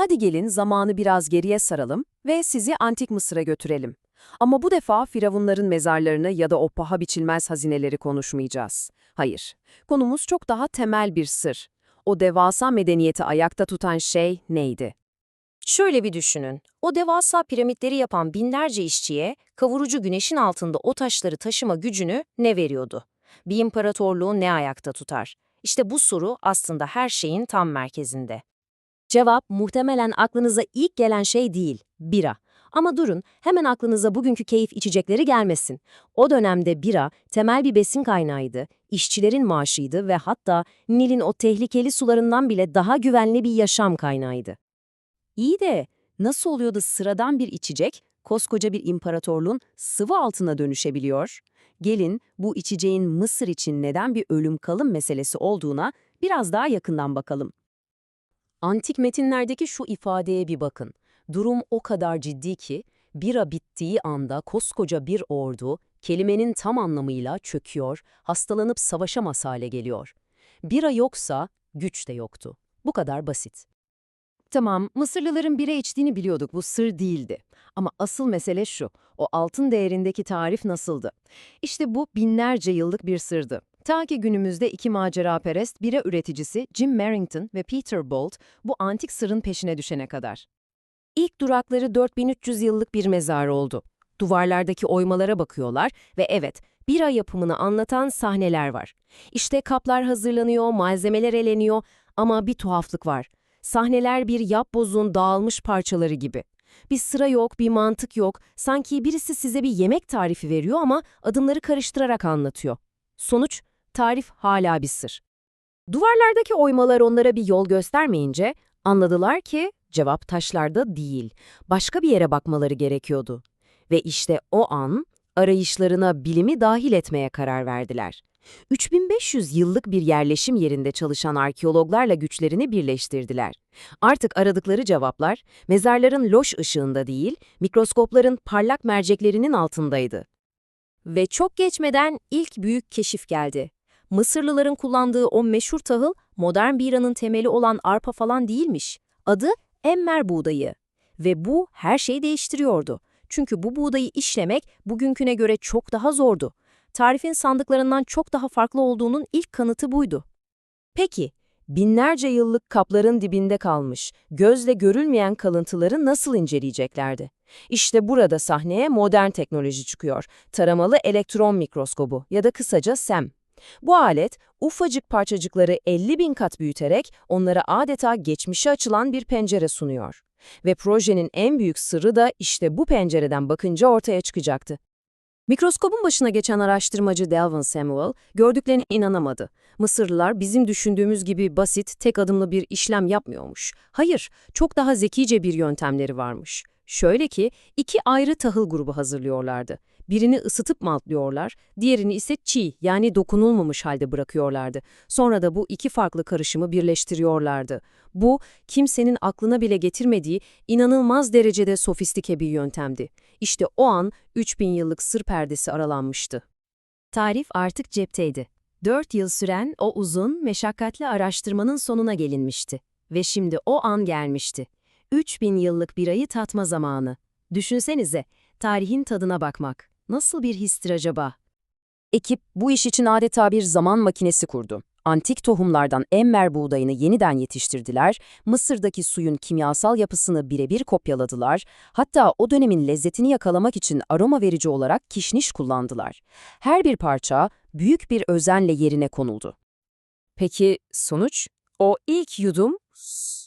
Hadi gelin zamanı biraz geriye saralım ve sizi Antik Mısır'a götürelim. Ama bu defa firavunların mezarlarını ya da o paha biçilmez hazineleri konuşmayacağız. Hayır, konumuz çok daha temel bir sır. O devasa medeniyeti ayakta tutan şey neydi? Şöyle bir düşünün. O devasa piramitleri yapan binlerce işçiye kavurucu güneşin altında o taşları taşıma gücünü ne veriyordu? Bir imparatorluğu ne ayakta tutar? İşte bu soru aslında her şeyin tam merkezinde. Cevap muhtemelen aklınıza ilk gelen şey değil, bira. Ama durun, hemen aklınıza bugünkü keyif içecekleri gelmesin. O dönemde bira temel bir besin kaynağıydı, işçilerin maaşıydı ve hatta Nil'in o tehlikeli sularından bile daha güvenli bir yaşam kaynağıydı. İyi de nasıl oluyor da sıradan bir içecek koskoca bir imparatorluğun sıvı altına dönüşebiliyor? Gelin bu içeceğin Mısır için neden bir ölüm kalım meselesi olduğuna biraz daha yakından bakalım. Antik metinlerdeki şu ifadeye bir bakın. Durum o kadar ciddi ki bira bittiği anda koskoca bir ordu kelimenin tam anlamıyla çöküyor, hastalanıp savaşamaz hale geliyor. Bira yoksa güç de yoktu. Bu kadar basit. Tamam, Mısırlıların bira içtiğini biliyorduk, bu sır değildi. Ama asıl mesele şu, o altın değerindeki tarif nasıldı? İşte bu binlerce yıllık bir sırdı. Ta ki günümüzde iki maceraperest bira üreticisi Jim Merrington ve Peter Bolt bu antik sırın peşine düşene kadar. İlk durakları 4300 yıllık bir mezar oldu. Duvarlardaki oymalara bakıyorlar ve evet, bira yapımını anlatan sahneler var. İşte kaplar hazırlanıyor, malzemeler eleniyor ama bir tuhaflık var. Sahneler bir yapbozun dağılmış parçaları gibi. Bir sıra yok, bir mantık yok. Sanki birisi size bir yemek tarifi veriyor ama adımları karıştırarak anlatıyor. Sonuç, tarif hala bir sır. Duvarlardaki oymalar onlara bir yol göstermeyince anladılar ki cevap taşlarda değil, başka bir yere bakmaları gerekiyordu. Ve işte o an arayışlarına bilimi dahil etmeye karar verdiler. 3500 yıllık bir yerleşim yerinde çalışan arkeologlarla güçlerini birleştirdiler. Artık aradıkları cevaplar, mezarların loş ışığında değil, mikroskopların parlak merceklerinin altındaydı. Ve çok geçmeden ilk büyük keşif geldi. Mısırlıların kullandığı o meşhur tahıl, modern biranın temeli olan arpa falan değilmiş. Adı emmer buğdayı. Ve bu her şeyi değiştiriyordu. Çünkü bu buğdayı işlemek bugünküne göre çok daha zordu tarifin sandıklarından çok daha farklı olduğunun ilk kanıtı buydu. Peki, binlerce yıllık kapların dibinde kalmış, gözle görülmeyen kalıntıları nasıl inceleyeceklerdi? İşte burada sahneye modern teknoloji çıkıyor, taramalı elektron mikroskobu ya da kısaca SEM. Bu alet, ufacık parçacıkları 50 bin kat büyüterek onlara adeta geçmişe açılan bir pencere sunuyor. Ve projenin en büyük sırrı da işte bu pencereden bakınca ortaya çıkacaktı. Mikroskopun başına geçen araştırmacı Delvin Samuel, gördüklerine inanamadı. Mısırlılar bizim düşündüğümüz gibi basit, tek adımlı bir işlem yapmıyormuş. Hayır, çok daha zekice bir yöntemleri varmış. Şöyle ki, iki ayrı tahıl grubu hazırlıyorlardı. Birini ısıtıp maltlıyorlar, diğerini ise çiğ yani dokunulmamış halde bırakıyorlardı. Sonra da bu iki farklı karışımı birleştiriyorlardı. Bu, kimsenin aklına bile getirmediği inanılmaz derecede sofistike bir yöntemdi. İşte o an 3000 yıllık sır perdesi aralanmıştı. Tarif artık cepteydi. Dört yıl süren o uzun, meşakkatli araştırmanın sonuna gelinmişti. Ve şimdi o an gelmişti. 3000 yıllık birayı tatma zamanı. Düşünsenize, tarihin tadına bakmak. Nasıl bir histir acaba? Ekip bu iş için adeta bir zaman makinesi kurdu. Antik tohumlardan emmer buğdayını yeniden yetiştirdiler, Mısır'daki suyun kimyasal yapısını birebir kopyaladılar, hatta o dönemin lezzetini yakalamak için aroma verici olarak kişniş kullandılar. Her bir parça büyük bir özenle yerine konuldu. Peki sonuç? O ilk yudum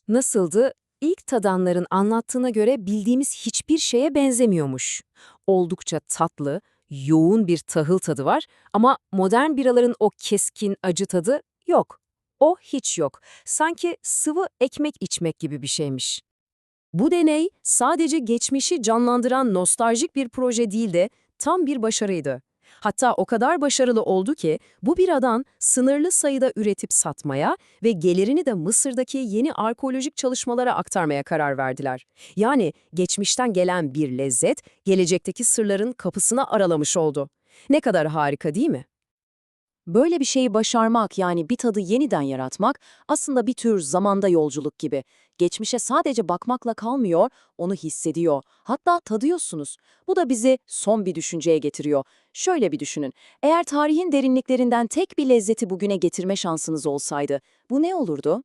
nasıldı? İlk tadanların anlattığına göre bildiğimiz hiçbir şeye benzemiyormuş. Oldukça tatlı, yoğun bir tahıl tadı var ama modern biraların o keskin acı tadı yok. O hiç yok. Sanki sıvı ekmek içmek gibi bir şeymiş. Bu deney sadece geçmişi canlandıran nostaljik bir proje değil de tam bir başarıydı. Hatta o kadar başarılı oldu ki bu biradan sınırlı sayıda üretip satmaya ve gelirini de Mısır'daki yeni arkeolojik çalışmalara aktarmaya karar verdiler. Yani geçmişten gelen bir lezzet gelecekteki sırların kapısına aralamış oldu. Ne kadar harika değil mi? Böyle bir şeyi başarmak yani bir tadı yeniden yaratmak aslında bir tür zamanda yolculuk gibi. Geçmişe sadece bakmakla kalmıyor, onu hissediyor. Hatta tadıyorsunuz. Bu da bizi son bir düşünceye getiriyor. Şöyle bir düşünün. Eğer tarihin derinliklerinden tek bir lezzeti bugüne getirme şansınız olsaydı, bu ne olurdu?